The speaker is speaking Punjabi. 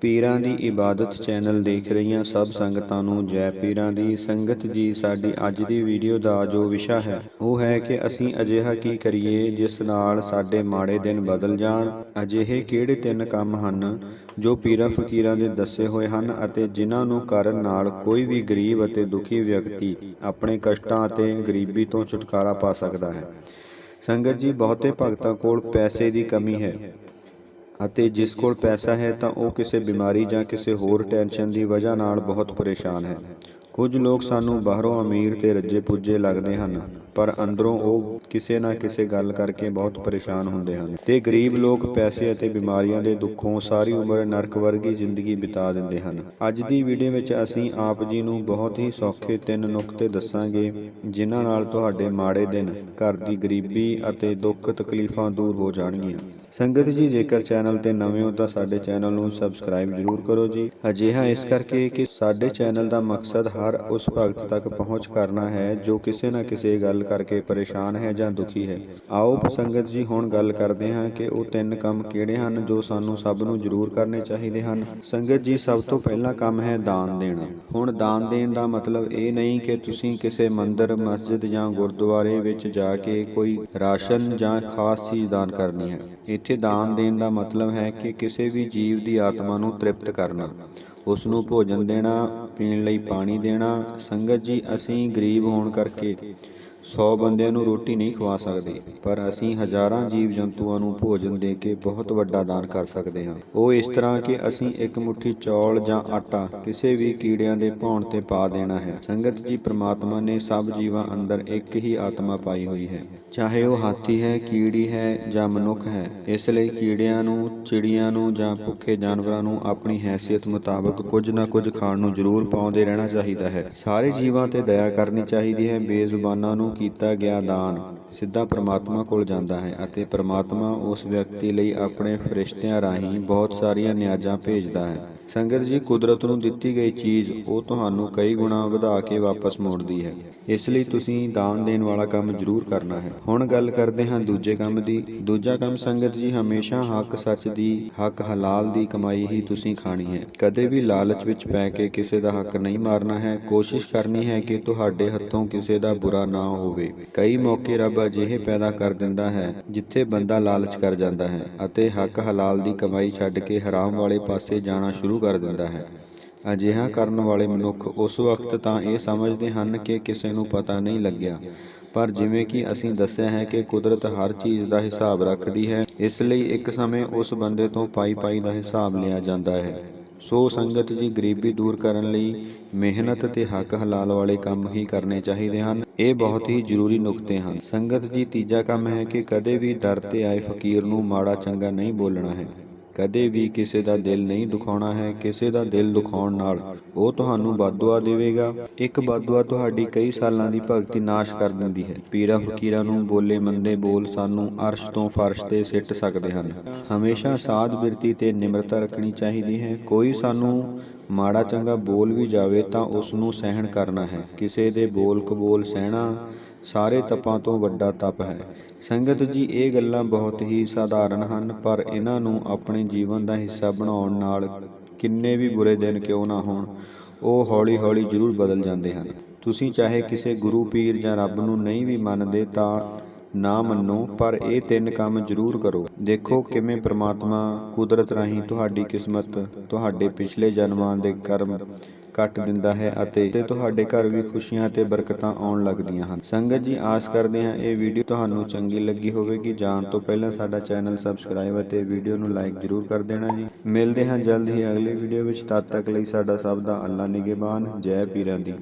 ਪੀਰਾਂ ਦੀ ਇਬਾਦਤ ਚੈਨਲ ਦੇਖ ਰਹੀਆਂ ਸਭ ਸੰਗਤਾਂ ਨੂੰ ਜੈ ਪੀਰਾਂ ਦੀ। ਸੰਗਤ ਜੀ, ਸਾਡੀ ਅੱਜ ਦੀ ਵੀਡੀਓ ਦਾ ਜੋ ਵਿਸ਼ਾ ਹੈ, ਉਹ ਹੈ ਕਿ ਅਸੀਂ ਅਜਿਹਾ ਕੀ ਕਰੀਏ ਜਿਸ ਨਾਲ ਸਾਡੇ ਮਾੜੇ ਦਿਨ ਬਦਲ ਜਾਣ। ਅਜਿਹੇ ਕਿਹੜੇ ਤਿੰਨ ਕੰਮ ਹਨ ਜੋ ਪੀਰਾਂ ਫਕੀਰਾਂ ਦੇ ਦੱਸੇ ਹੋਏ ਹਨ ਅਤੇ ਜਿਨ੍ਹਾਂ ਨੂੰ ਕਰਨ ਨਾਲ ਕੋਈ ਵੀ ਗਰੀਬ ਅਤੇ ਦੁਖੀ ਵਿਅਕਤੀ ਆਪਣੇ ਕਸ਼ਟਾਂ ਅਤੇ ਗਰੀਬੀ ਤੋਂ ਛੁਟਕਾਰਾ ਪਾ ਸਕਦਾ ਹੈ। ਸੰਗਤ ਜੀ, ਬਹੁਤੇ ਭਗਤਾਂ ਕੋਲ ਪੈਸੇ ਦੀ ਕਮੀ ਹੈ। ਅਤੇ ਜਿਸ ਕੋਲ ਪੈਸਾ ਹੈ ਤਾਂ ਉਹ ਕਿਸੇ ਬਿਮਾਰੀ ਜਾਂ ਕਿਸੇ ਹੋਰ ਟੈਨਸ਼ਨ ਦੀ ਵਜ੍ਹਾ ਨਾਲ ਬਹੁਤ ਪਰੇਸ਼ਾਨ ਹੈ। ਕੁਝ ਲੋਕ ਸਾਨੂੰ ਬਾਹਰੋਂ ਅਮੀਰ ਤੇ ਰੱਜੇ ਪੁੱਜੇ ਲੱਗਦੇ ਹਨ। ਪਰ ਅੰਦਰੋਂ ਉਹ ਕਿਸੇ ਨਾ ਕਿਸੇ ਗੱਲ ਕਰਕੇ ਬਹੁਤ ਪਰੇਸ਼ਾਨ ਹੁੰਦੇ ਹਨ। ਤੇ ਗਰੀਬ ਲੋਕ ਪੈਸੇ ਅਤੇ ਬਿਮਾਰੀਆਂ ਦੇ ਦੁੱਖੋਂ ਸਾਰੀ ਉਮਰ ਨਰਕ ਵਰਗੀ ਜ਼ਿੰਦਗੀ ਬਿਤਾ ਦਿੰਦੇ ਹਨ। ਅੱਜ ਦੀ ਵੀਡੀਓ ਵਿੱਚ ਅਸੀਂ ਆਪ ਜੀ ਨੂੰ ਬਹੁਤ ਹੀ ਸੌਖੇ ਤਿੰਨ ਨੁਕਤੇ ਦੱਸਾਂਗੇ, ਜਿਨ੍ਹਾਂ ਨਾਲ ਤੁਹਾਡੇ ਮਾੜੇ ਦਿਨ, ਘਰ ਦੀ ਗਰੀਬੀ ਅਤੇ ਦੁੱਖ ਤਕਲੀਫਾਂ ਦੂਰ ਹੋ ਜਾਣਗੀਆਂ। ਸੰਗਤ ਜੀ, ਜੇਕਰ ਚੈਨਲ ਤੇ ਨਵੇਂ ਹੋ ਤਾਂ ਸਾਡੇ ਚੈਨਲ ਨੂੰ ਸਬਸਕ੍ਰਾਈਬ ਜ਼ਰੂਰ ਕਰੋ ਜੀ। ਅਜਿਹਾ ਇਸ ਕਰਕੇ ਕਿ ਸਾਡੇ ਚੈਨਲ ਦਾ ਮਕਸਦ ਹਰ ਉਸ ਭਗਤ ਤੱਕ ਪਹੁੰਚ ਕਰਨਾ ਹੈ ਜੋ ਕਿਸੇ ਨਾ ਕਿਸੇ ਗੱਲ ਕਰਕੇ ਪਰੇਸ਼ਾਨ ਹੈ ਜਾਂ ਦੁਖੀ ਹੈ। ਆਓ ਸੰਗਤ ਜੀ, ਹੁਣ ਗੱਲ ਕਰਦੇ ਹਾਂ ਕਿ ਉਹ ਤਿੰਨ ਕੰਮ ਕਿਹੜੇ ਹਨ ਜੋ ਸਾਨੂੰ ਸਭ ਨੂੰ ਜ਼ਰੂਰ ਕਰਨੇ ਚਾਹੀਦੇ ਹਨ। ਸੰਗਤ ਜੀ, ਸਭ ਤੋਂ ਪਹਿਲਾ ਕੰਮ ਹੈ ਦਾਨ ਦੇਣਾ। ਹੁਣ ਦਾਨ ਦੇਣ ਦਾ ਮਤਲਬ ਇਹ ਨਹੀਂ ਕਿ ਤੁਸੀਂ ਕਿਸੇ ਮੰਦਿਰ, ਮਸਜਿਦ ਜਾਂ ਗੁਰਦੁਆਰੇ ਵਿੱਚ ਜਾ ਕੇ ਕੋਈ ਰਾਸ਼ਨ ਜਾਂ ਖਾਸ ਚੀਜ਼ ਦਾਨ ਕਰਨੀ ਹੈ। ਇੱਥੇ ਦਾਨ ਦੇਣ ਦਾ ਮਤਲਬ ਹੈ ਕਿ ਕਿਸੇ ਵੀ ਜੀਵ ਦੀ ਆਤਮਾ ਨੂੰ ਤ੍ਰਿਪਤ ਕਰਨਾ। ਉਸ ਨੂੰ ਭੋਜਨ ਦੇਣਾ, ਪੀਣ ਲਈ ਪਾਣੀ ਦੇਣਾ। ਸੰਗਤ ਜੀ, ਅਸੀਂ ਗਰੀਬ ਹੋਣ ਕਰਕੇ 100 ਬੰਦਿਆਂ ਨੂੰ ਰੋਟੀ ਨਹੀਂ ਖਵਾ ਸਕਦੇ, ਪਰ ਅਸੀਂ ਹਜ਼ਾਰਾਂ ਜੀਵ ਜੰਤੂਆਂ ਨੂੰ ਭੋਜਨ ਦੇ ਕੇ ਬਹੁਤ ਵੱਡਾ ਦਾਨ ਕਰ ਸਕਦੇ ਹਾਂ। ਉਹ ਇਸ ਤਰ੍ਹਾਂ ਕਿ ਅਸੀਂ ਇੱਕ ਮੁਠੀ ਚੌਲ ਜਾਂ ਆਟਾ ਕਿਸੇ ਵੀ ਕੀੜਿਆਂ ਦੇ ਭੌਣ ਤੇ ਪਾ ਦੇਣਾ ਹੈ। ਸੰਗਤ ਜੀ ਪ੍ਰਮਾਤਮਾ ਨੇ ਸਭ ਜੀਵਾਂ ਅੰਦਰ ਇੱਕ ਹੀ ਆਤਮਾ ਪਾਈ ਹੋਈ ਹੈ। ਚਾਹੇ ਉਹ ਹਾਥੀ ਹੈ, ਕੀੜੀ ਹੈ ਜਾਂ ਮਨੁੱਖ ਹੈ, ਇਸ ਲਈ ਕੀੜਿਆਂ ਨੂੰ, ਚਿੜੀਆਂ ਨੂੰ ਜਾਂ ਭੁੱਖੇ ਜਾਨਵਰਾਂ ਨੂੰ ਆਪਣੀ ਹੈਸੀਅਤ ਮੁਤਾਬਕ ਕੁਝ ਨਾ ਕੁਝ ਖਾਣ ਨੂੰ ਜ਼ਰੂਰ ਪਾਉਂਦੇ ਰਹਿਣਾ ਚਾਹੀਦਾ ਹੈ। ਸਾਰੇ ਜੀਵਾਂ ਤੇ ਦਇਆ ਕਰਨੀ ਚਾਹੀਦੀ ਹੈ। ਬੇਜ਼ੁਬਾਨਾਂ ਨੂੰ ਕੀਤਾ ਗਿਆ ਦਾਨ ਸਿੱਧਾ ਪ੍ਰਮਾਤਮਾ ਕੋਲ ਜਾਂਦਾ ਹੈ ਅਤੇ ਪ੍ਰਮਾਤਮਾ ਉਸ ਵਿਅਕਤੀ ਲਈ ਆਪਣੇ ਫਰਿਸ਼ਤਿਆਂ ਰਾਹੀਂ ਬਹੁਤ ਸਾਰੀਆਂ ਨਿਆਜ਼ਾਂ ਭੇਜਦਾ ਹੈ। ਸੰਗਤ ਜੀ, ਕੁਦਰਤ ਨੂੰ ਦਿੱਤੀ ਗਈ ਚੀਜ਼ ਉਹ ਤੁਹਾਨੂੰ ਕਈ ਗੁਣਾ ਵਧਾ ਕੇ ਵਾਪਸ ਮੋੜਦੀ ਹੈ। ਇਸ ਲਈ ਤੁਸੀਂ ਦਾਨ ਦੇਣ ਵਾਲਾ ਕੰਮ ਜ਼ਰੂਰ ਕਰਨਾ ਹੈ। ਹੁਣ ਗੱਲ ਕਰਦੇ ਹਾਂ ਦੂਜੇ ਕੰਮ ਦੀ। ਦੂਜਾ ਕੰਮ ਸੰਗਤ ਜੀ, ਹਮੇਸ਼ਾ ਹੱਕ ਸੱਚ ਦੀ, ਹੱਕ ਹਲਾਲ ਦੀ ਕਮਾਈ ਹੀ ਤੁਸੀਂ ਖਾਣੀ ਹੈ। ਕਦੇ ਵੀ ਲਾਲਚ ਵਿੱਚ ਪੈ ਕੇ ਕਿਸੇ ਦਾ ਹੱਕ ਨਹੀਂ ਮਾਰਨਾ ਹੈ। ਕੋਸ਼ਿਸ਼ ਕਰਨੀ ਹੈ ਕਿ ਤੁਹਾਡੇ ਹੱਥੋਂ ਕਿਸੇ ਦਾ ਬੁਰਾ ਨਾ ਹੋ ਹੋਵੇ। ਕਈ ਮੌਕੇ ਰੱਬ ਅਜਿਹੇ ਪੈਦਾ ਕਰ ਦਿੰਦਾ ਹੈ, ਜਿੱਥੇ ਬੰਦਾ ਲਾਲਚ ਕਰ ਜਾਂਦਾ ਹੈ ਅਤੇ ਹੱਕ ਹਲਾਲ ਦੀ ਕਮਾਈ ਛੱਡ ਕੇ ਹਰਾਮ ਵਾਲੇ ਪਾਸੇ ਜਾਣਾ ਸ਼ੁਰੂ ਕਰ ਦਿੰਦਾ ਹੈ। ਅਜਿਹਾ ਕਰਨ ਵਾਲੇ ਮਨੁੱਖ ਉਸ ਵਕਤ ਤਾਂ ਇਹ ਸਮਝਦੇ ਹਨ ਕਿ ਕਿਸੇ ਨੂੰ ਪਤਾ ਨਹੀਂ ਲੱਗਿਆ। ਪਰ ਜਿਵੇਂ ਕਿ ਅਸੀਂ ਦੱਸਿਆ ਹੈ ਕਿ ਕੁਦਰਤ ਹਰ ਚੀਜ਼ ਦਾ ਹਿਸਾਬ ਰੱਖਦੀ ਹੈ, ਇਸ ਲਈ ਇੱਕ ਸਮੇਂ ਉਸ ਬੰਦੇ ਤੋਂ ਪਾਈ ਪਾਈ ਦਾ ਹਿਸਾਬ ਲਿਆ ਜਾਂਦਾ ਹੈ। ਸੋ ਸੰਗਤ ਜੀ ਗਰੀਬੀ ਦੂਰ ਕਰਨ ਲਈ ਮਿਹਨਤ ਤੇ ਹੱਕ ਹਲਾਲ ਵਾਲੇ ਕੰਮ ਹੀ ਕਰਨੇ ਚਾਹੀਦੇ ਹਨ। ਇਹ ਬਹੁਤ ਹੀ ਜ਼ਰੂਰੀ ਨੁਕਤੇ ਹਨ। ਸੰਗਤ ਜੀ ਤੀਜਾ ਕੰਮ ਹੈ ਕਿ ਕਦੇ ਵੀ ਦਰ ਤੇ ਆਏ ਫਕੀਰ ਨੂੰ ਮਾੜਾ ਚੰਗਾ ਨਹੀਂ ਬੋਲਣਾ ਹੈ। ਕਦੇ ਵੀ ਕਿਸੇ ਦਾ ਦਿਲ ਨਹੀਂ ਦੁਖਾਉਣਾ ਹੈ, ਕਿਸੇ ਦਾ ਦਿਲ ਦੁਖਾਉਣ ਨਾਲ, ਉਹ ਤੁਹਾਨੂੰ ਬਦਦੁਆ ਦੇਵੇਗਾ। ਇੱਕ ਬਦਦੁਆ ਤੁਹਾਡੀ ਕਈ ਸਾਲਾਂ ਦੀ ਭਗਤੀ ਨਾਸ਼ ਕਰ ਦਿੰਦੀ ਹੈ। ਪੀਰਾਂ ਫਕੀਰਾਂ ਨੂੰ ਬੋਲੇ ਮੰਦੇ ਬੋਲ ਸਾਨੂੰ ਅਰਸ਼ ਤੋਂ ਫਰਸ਼ ਤੇ ਸਿੱਟ ਸਕਦੇ ਹਨ। ਹਮੇਸ਼ਾ ਸਾਧ ਬਿਰਤੀ ਤੇ ਨਿਮਰਤਾ ਰੱਖਣੀ ਚਾਹੀਦੀ ਹੈ। ਕੋਈ ਸਾਨੂੰ ਮਾੜਾ ਚੰਗਾ ਬੋਲ ਵੀ ਜਾਵੇ ਤਾਂ ਉਸ ਨੂੰ ਸਹਿਣ ਕਰਨਾ ਹੈ। ਕਿਸੇ ਦੇ ਬੋਲ ਕਬੋਲ ਸਹਿਣਾ ਸਾਰੇ ਤਪਾਂ ਤੋਂ ਵੱਡਾ ਤਪ ਹੈ। ਸੰਗਤ ਜੀ, ਇਹ ਗੱਲਾਂ ਬਹੁਤ ਹੀ ਸਾਧਾਰਨ ਹਨ, ਪਰ ਇਹਨਾਂ ਨੂੰ ਆਪਣੇ ਜੀਵਨ ਦਾ ਹਿੱਸਾ ਬਣਾਉਣ ਨਾਲ ਕਿੰਨੇ ਵੀ ਬੁਰੇ ਦਿਨ ਕਿਉਂ ਨਾ ਹੋਣ, ਉਹ ਹੌਲੀ-ਹੌਲੀ ਜ਼ਰੂਰ ਬਦਲ ਜਾਂਦੇ ਹਨ। ਤੁਸੀਂ ਚਾਹੇ ਕਿਸੇ ਗੁਰੂ ਪੀਰ ਜਾਂ ਰੱਬ ਨੂੰ ਨਹੀਂ ਵੀ ਮੰਨਦੇ ਤਾਂ ਨਾ ਮੰਨੋ, ਪਰ ਇਹ ਤਿੰਨ ਕੰਮ ਜ਼ਰੂਰ ਕਰੋ। ਦੇਖੋ ਕਿਵੇਂ ਪ੍ਰਮਾਤਮਾ ਕੁਦਰਤ ਰਾਹੀਂ ਤੁਹਾਡੀ ਕਿਸਮਤ, ਤੁਹਾਡੇ ਪਿਛਲੇ ਜਨਮਾਂ ਦੇ ਕਰਮ ਕੱਟ ਦਿੰਦਾ ਹੈ ਅਤੇ ਤੇ ਤੁਹਾਡੇ ਘਰ ਵੀ ਖੁਸ਼ੀਆਂ ਤੇ ਬਰਕਤਾਂ ਆਉਣ ਲੱਗਦੀਆਂ ਹਨ। ਸੰਗਤ ਜੀ, ਆਸ ਕਰਦੇ ਹਾਂ ਇਹ ਵੀਡੀਓ ਤੁਹਾਨੂੰ ਚੰਗੀ ਲੱਗੀ ਹੋਵੇਗੀ। ਜਾਣ ਤੋਂ ਪਹਿਲਾਂ ਸਾਡਾ ਚੈਨਲ ਸਬਸਕ੍ਰਾਈਬ ਅਤੇ ਵੀਡੀਓ ਨੂੰ ਲਾਈਕ ਜ਼ਰੂਰ ਕਰ ਦੇਣਾ ਜੀ। ਮਿਲਦੇ ਹਾਂ ਜਲਦ ਹੀ ਅਗਲੀ ਵੀਡੀਓ ਵਿੱਚ। ਤਦ ਤੱਕ ਲਈ ਸਾਡਾ ਸਭ ਦਾ ਅੱਲਾ ਨਿਗਹਿਬਾਨ। ਜੈ ਪੀਰਾਂ ਦੀ।